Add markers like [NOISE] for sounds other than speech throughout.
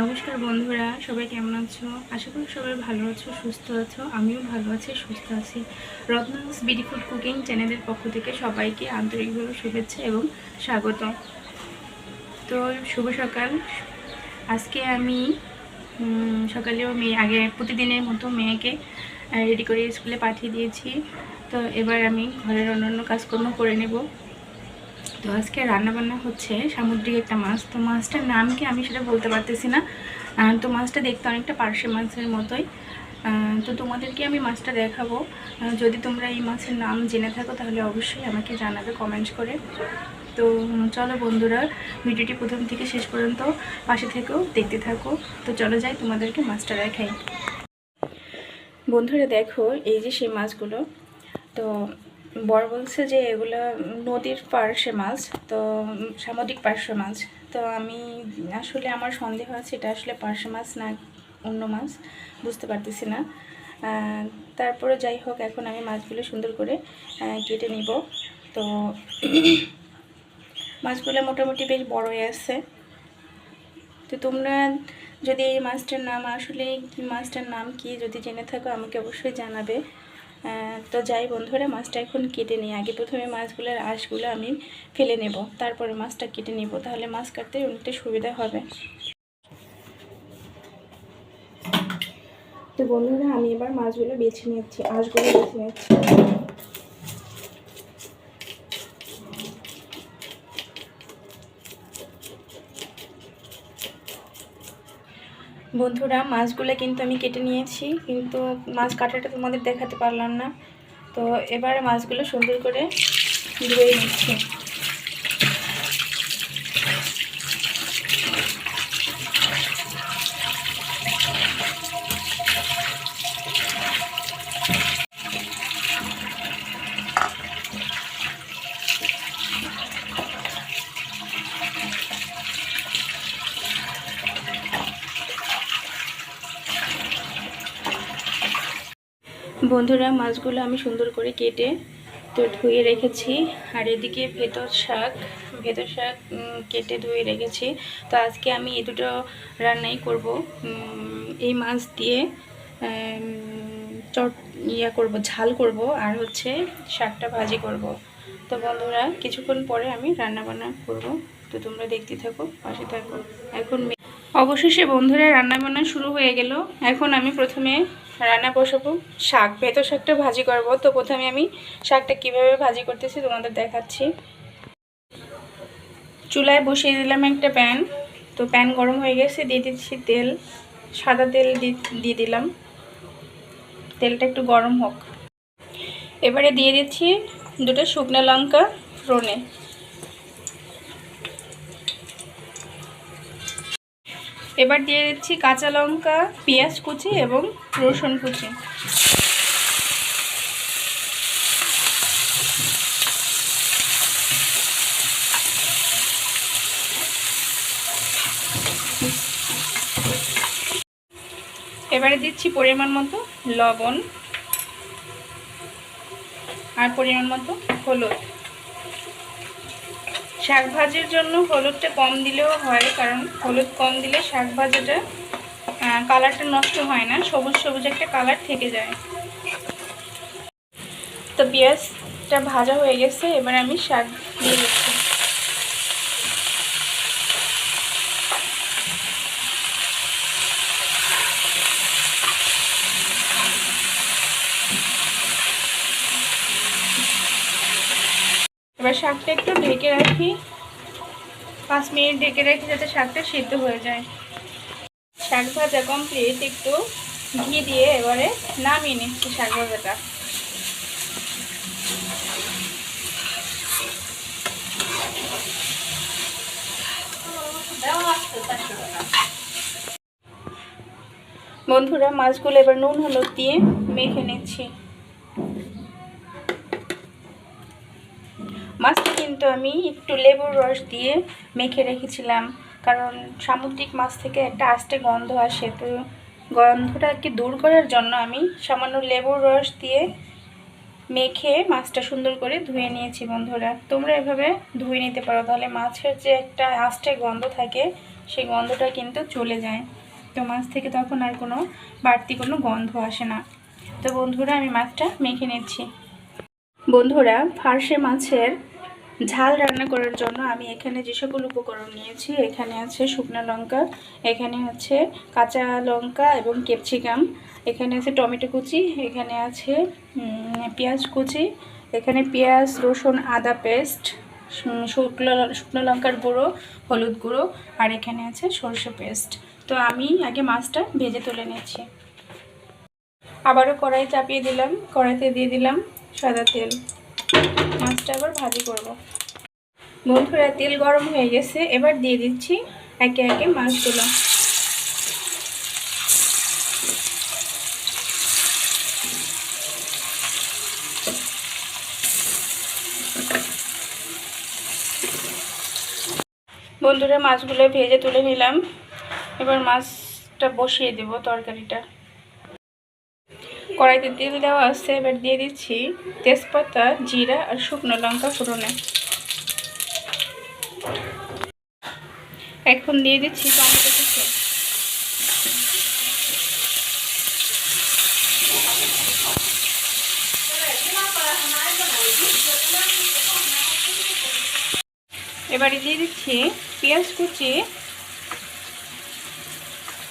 নমস্কার বন্ধুরা, সবাই কেমন আছো? আশা করি সবাই ভালো আছো, সুস্থ আছো, আমিও ভালো আছি, সুস্থ আছি। রত্নাস বিডি ফুড কুকিং চ্যানেলের পক্ষ থেকে সবাইকে আন্তরিকভাবে শুভেচ্ছা এবং স্বাগত তো, শুভ সকাল। আজকে আমি সকালেও মেয়ে আগে প্রতিদিনের মতো মেয়েকে রেডি করে স্কুলে পাঠিয়ে দিয়েছি। তো, এবার আমি ঘরের অন্যান্য কাজকর্ম করে নেব। তো আজকে রান্নাবান্না হচ্ছে সামুদ্রিক একটা মাছ। তো মাছটার নাম কি আমি সেটা বলতে পারতেছি না। তো মাছটা দেখতে অনেকটা পার্শে মাছের মতোই। তো তোমাদেরকে আমি মাছটা দেখাবো। যদি তোমরা এই মাছের নাম জেনে থাকো তাহলে অবশ্যই আমাকে জানাবে কমেন্ট করে। তো চলো বন্ধুরা, ভিডিওটি প্রথম থেকে শেষ পর্যন্ত পাশে থেকেও দেখতে থাকো। তো চলো যাই তোমাদেরকে মাছটা দেখাই। বন্ধুরা দেখো, এই যে সেই মাছগুলো। তো বর বলছে যে এগুলো নদীর পার্শ্বে মাছ, তো সামুদ্রিক পার্শ্বে মাছ। তো আমি আসলে আমার সন্দেহ আছে এটা আসলে পার্শ্বে মাছ না অন্য মাছ, বুঝতে পারতেছি না। তারপরে যাই হোক, এখন আমি মাছগুলো সুন্দর করে কেটে নিব। তো [CLEARS THROAT] মাছগুলো মোটামুটি বেশ বড় আছে। তো তোমরা যদি এই মাছটার নাম, আসলে কি মাছটার নাম কি, যদি জেনে থাকো, আমাকে অবশ্যই জানাবে। তো যাই বন্ধুরা, মাছটা এখন কেটে নিই। আগে প্রথমে মাছগুলোর আঁশগুলো আমি ফেলে নেব। তারপরে মাছটা কেটে নেব, তাহলে মাছ কাটতে অনেকটা সুবিধা হবে। তো বন্ধুরা, আমি এবার মাছগুলো বেছে নিচ্ছি, আঁশগুলো বেছে নিচ্ছি। বন্ধুরা, মাছগুলো কিন্তু আমি কেটে নিয়েছি, কিন্তু মাছ কাটাটা তোমাদের দেখাতে পারলাম না। তো এবারে মাছগুলো সুন্দর করে ধুয়ে নিচ্ছি। বন্ধুরা, মাছগুলো আমি সুন্দর করে কেটে তো ধুয়ে রেখেছি। আর এদিকে ভেতর শাক ভেতর শাক কেটে ধুয়ে রেখেছি। তো আজকে আমি এই দুটো রান্নাই করব। এই মাছ দিয়ে চট, ইয়া করব, ঝাল করব আর হচ্ছে শাকটা ভাজি করব। তো বন্ধুরা, কিছুক্ষণ পরে আমি রান্না বান্না করব। তো তোমরা দেখতে থাকো, পাশে থাকো। এখন অবশেষে বন্ধুরা রান্না বান্না শুরু হয়ে গেল। এখন আমি প্রথমে রান্না বসাবো। শাক, ভেতর শাকটা ভাজি করব। তো প্রথমে আমি শাকটা কীভাবে ভাজি করতেছি তোমাদের দেখাচ্ছি। চুলায় বসিয়ে দিলাম একটা প্যান। তো প্যান গরম হয়ে গেছে, দিয়ে দিচ্ছি তেল। সাদা তেল দিয়ে দিলাম। তেলটা একটু গরম হোক। এবারে দিয়ে দিচ্ছি দুটো শুকনো লঙ্কা ফোড়নে। এবার দিয়ে দিচ্ছি কাঁচা লঙ্কা, পেঁয়াজ কুচি এবং রসুন কুচি। এবারে দিচ্ছি পরিমাণ মতো লবণ আর পরিমাণ মতো হলুদ। শাক ভাজির জন্য হলুদটা কম দিলেও হয়, কারণ হলুদ কম দিলে শাক ভাজাটা কালারটা নষ্ট হয় না, সবুজ সবুজ একটা কালার থেকে যায়। তো পেঁয়াজটা ভাজা হয়ে গেছে, এবার আমি শাক দিয়ে দিচ্ছি এবার শাকটা একটু ঢেকে রাখি। পাঁচ মিনিট ঢেকে রাখি যাতে শাকটা সিদ্ধ হয়ে যায়। শাক ভাজা কমপ্লিট একটু ঘি দিয়ে এবারে নামিয়ে নিচ্ছি শাক ভাজাটা। বন্ধুরা, মাছগুলো এবার নুন, হলুদ দিয়ে মেখে নিচ্ছি। মাছটা কিন্তু আমি একটু লেবুর রস দিয়ে মেখে রেখেছিলাম। কারণ সামুদ্রিক মাছ থেকে একটা আস্তে গন্ধ আসে, তো গন্ধটাকে দূর করার জন্য আমি সামান্য লেবুর রস দিয়ে মেখে মাছটা সুন্দর করে ধুয়ে নিয়েছি বন্ধুরা। তোমরা এভাবে ধুয়ে নিতে পারো, তাহলে মাছের যে একটা আস্তে গন্ধ থাকে, সেই গন্ধটা কিন্তু চলে যায়। তো মাছ থেকে তখন আর কোনো বাড়তি কোনো গন্ধ আসে না। তো বন্ধুরা, আমি মাছটা মেখে নিচ্ছি। বন্ধুরা, ফার্সে মাছের ঝাল রান্না করার জন্য আমি এখানে যে সকল উপকরণ নিয়েছি, এখানে আছে শুকনো লঙ্কা, এখানে আছে কাঁচা লঙ্কা এবং ক্যাপসিকাম, এখানে আছে টমেটো কুচি, এখানে আছে পেঁয়াজ কুচি, এখানে পেঁয়াজ, রসুন, আদা পেস্ট শুকনো শুকনো লঙ্কার গুঁড়ো, হলুদ গুঁড়ো, আর এখানে আছে সরষে পেস্ট। তো আমি আগে মাছটা ভেজে তুলে নিচ্ছি। আবারও কড়াই চাপিয়ে দিলাম, কড়াইতে দিয়ে দিলাম সাদা তেল। মাছটা আবার ভাজি করব। বন্ধুরা, তেল গরম হয়ে গেছে। এবার দিয়ে দিচ্ছি একে একে মাছগুলো। বন্ধুরা, মাছগুলো ভেজে তুলে নিলাম। এবার মাছটা বসিয়ে দেব তরকারিটা। কড়াইতে তেল দেওয়া আছে, এবার দিয়ে দিচ্ছি তেজপাতা, জিরা আর শুকনো লঙ্কা ফোড়নে। এখন দিয়ে দিচ্ছি এবারে দিয়ে দিচ্ছি পেঁয়াজ কুচি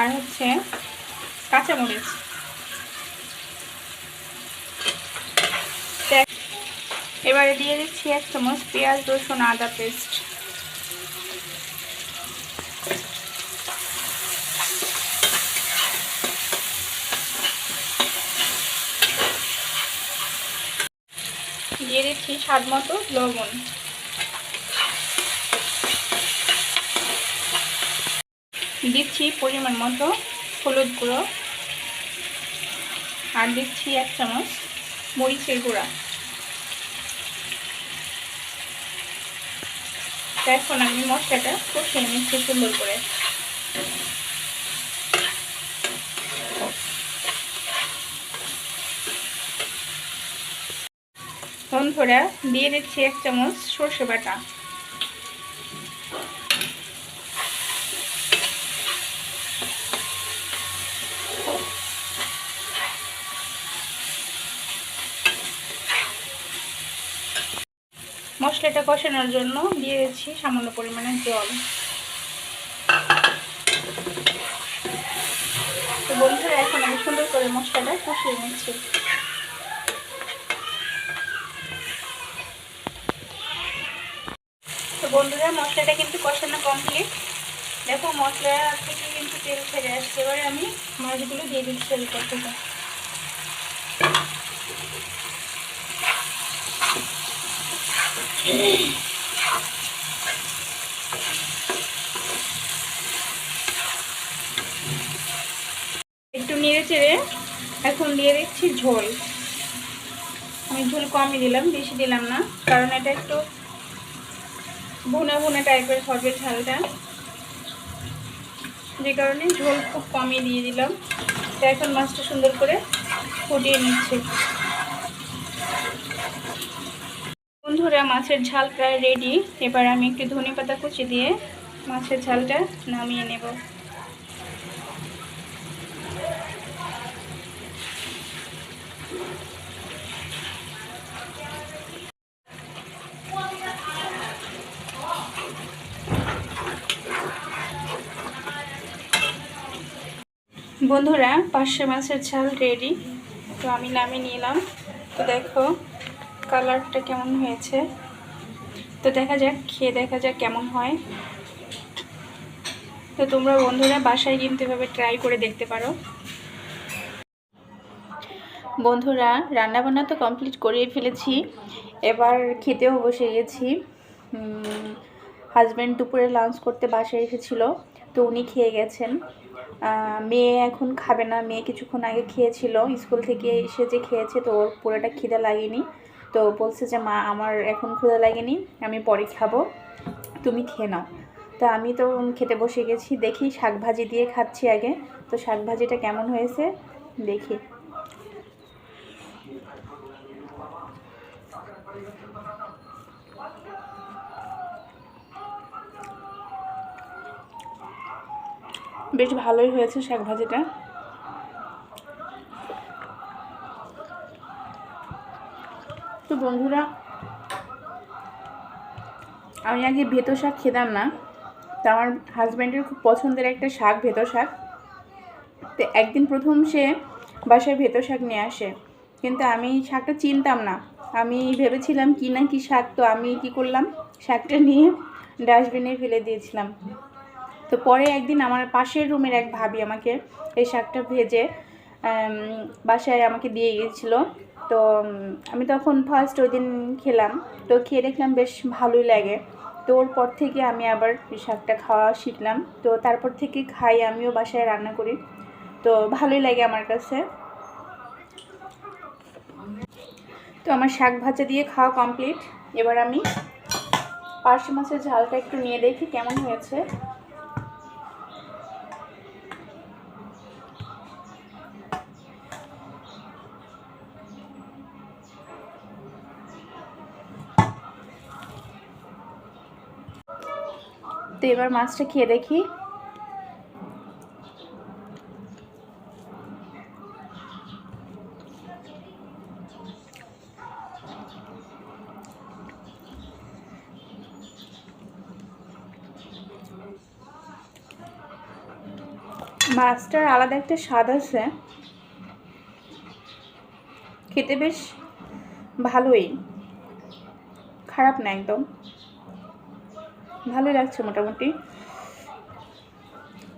আর হচ্ছে কাঁচামরিচ। এবারে দিয়ে দিচ্ছি এক চামচ পেঁয়াজ, রসুন, আদা পেস্ট। দিয়ে দিচ্ছি স্বাদ মতো লবণ। দিচ্ছি পরিমাণ মতো হলুদ গুঁড়ো। আর দিচ্ছি এক চামচ মরিচের গুঁড়া। এখন আমি মশলাটা কষিয়ে নিচ্ছি সুন্দর করে। বন্ধুরা দিয়ে দিচ্ছি এক চামচ সর্ষে বাটা। মশলাটা কষানোর জন্য দিয়ে দিচ্ছি সামান্য পরিমাণে জল। তো বন্ধুরা, এখন আমি সুন্দর করে মশলাটা কষিয়ে নিচ্ছি। তো বন্ধুরা, মশলাটা কিন্তু কষানো কমপ্লিট দেখো, মশলা থেকে কিন্তু তেল ছেড়ে আসছে। এবারে আমি মাছগুলো দিয়ে দিচ্ছি এর উপর একটু নেড়ে চেড়ে এখন দিয়ে দিচ্ছি ঝোল। আমি ঝোল কমই দিলাম, বেশি দিলাম না, কারণ এটা একটু ভুনা ভুনা টাইপের হবে ঝালটা। যে কারণে ঝোল খুব কমই দিয়ে দিলাম। এখন মাছটা সুন্দর করে ফুটিয়ে নিচ্ছি। বন্ধুরা মাছের ঝাল প্রায় রেডি এবার আমি একটু ধনে পাতা কুচি দিয়ে মাছের ঝালটা নামিয়ে নেব। বন্ধুরা, পার্শে মাছের ঝাল রেডি তো আমি নামিয়ে নিলাম। তো দেখো কালারটা কেমন হয়েছে? তো দেখা যাক, খেয়ে দেখা যাক কেমন হয়। তো তোমরা বন্ধুরা বাসায় কিন্তু এভাবে ট্রাই করে দেখতে পারো। বন্ধুরা, রান্নাবান্না তো কমপ্লিট করিয়ে ফেলেছি। এবার খেতেও বসে গেছি। হাজব্যান্ড দুপুরে লাঞ্চ করতে বাসায় এসেছিল, তো উনি খেয়ে গেছেন। মেয়ে এখন খাবে না, মেয়ে কিছুক্ষণ আগে খেয়েছিল, স্কুল থেকে এসে যে খেয়েছে তো ওর পুরোটা খিদে লাগেনি। তো বলছে যে, মা, আমার এখন ক্ষুধা লাগেনি, আমি পরে খাব, তুমি খেয়ে নাও। তো আমি তো খেতে বসে গেছি, দেখি শাক ভাজি দিয়ে খাচ্ছি আগে। তো শাক ভাজিটা কেমন হয়েছে, দেখি। বেশ ভালোই হয়েছে শাক ভাজিটা তো বন্ধুরা, আমি আগে ভেতো শাক খেতাম না, তো আমার হাজব্যান্ডের খুব পছন্দের একটা শাক ভেতো শাক। তো একদিন প্রথম সে বাসায় ভেতো শাক নিয়ে আসে, কিন্তু আমি শাকটা চিনতাম না। আমি ভেবেছিলাম, কি না কি শাক? তো আমি কি করলাম? শাকটা নিয়ে ডাস্টবিনে ফেলে দিয়েছিলাম। তো পরে একদিন আমার পাশের রুমের এক ভাবি আমাকে এই শাকটা ভেজে বাসায় আমাকে দিয়ে গিয়েছিল। তো আমি তখন ফার্স্ট ওই দিন খেলাম। তো খেয়ে দেখলাম বেশ ভালোই লাগে। তো ওর পর থেকে আমি আবার শাকটা খাওয়া শিখলাম। তো তারপর থেকে খাই, আমিও বাসায় রান্না করি। তো ভালোই লাগে আমার কাছে। তো আমার শাক ভাজা দিয়ে খাওয়া কমপ্লিট এবার আমি পার্শে মাছের ঝালটা একটু নিয়ে দেখি কেমন হয়েছে। তো এবার মাছটা খেয়ে দেখি। মাছটার আলাদা একটা স্বাদ আছে। খেতে বেশ ভালোই। খারাপ না একদম। ভালোই লাগছে মোটামুটি।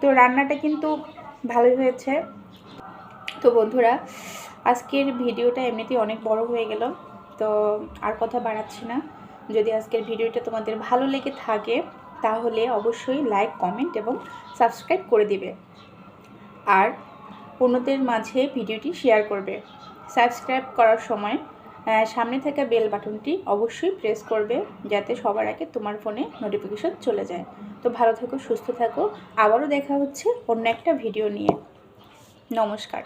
তো রান্নাটা কিন্তু ভালোই হয়েছে। তো বন্ধুরা, আজকের ভিডিওটা এমনিতেই অনেক বড় হয়ে গেল, তো আর কথা বাড়াচ্ছি না। যদি আজকের ভিডিওটা তোমাদের ভালো লেগে থাকে, তাহলে অবশ্যই লাইক কমেন্ট এবং সাবস্ক্রাইব করে দিবে। আর অন্যদের মাঝে ভিডিওটি শেয়ার করবে। সাবস্ক্রাইব করার সময় সামনে থাকা বেল বাটনটি অবশ্যই প্রেস করবে যাতে সবার আগে তোমার ফোনে নোটিফিকেশন চলে যায়। তো ভালো থেকো, সুস্থ থাকো। আবারও দেখা হচ্ছে অন্য একটা ভিডিও নিয়ে। নমস্কার।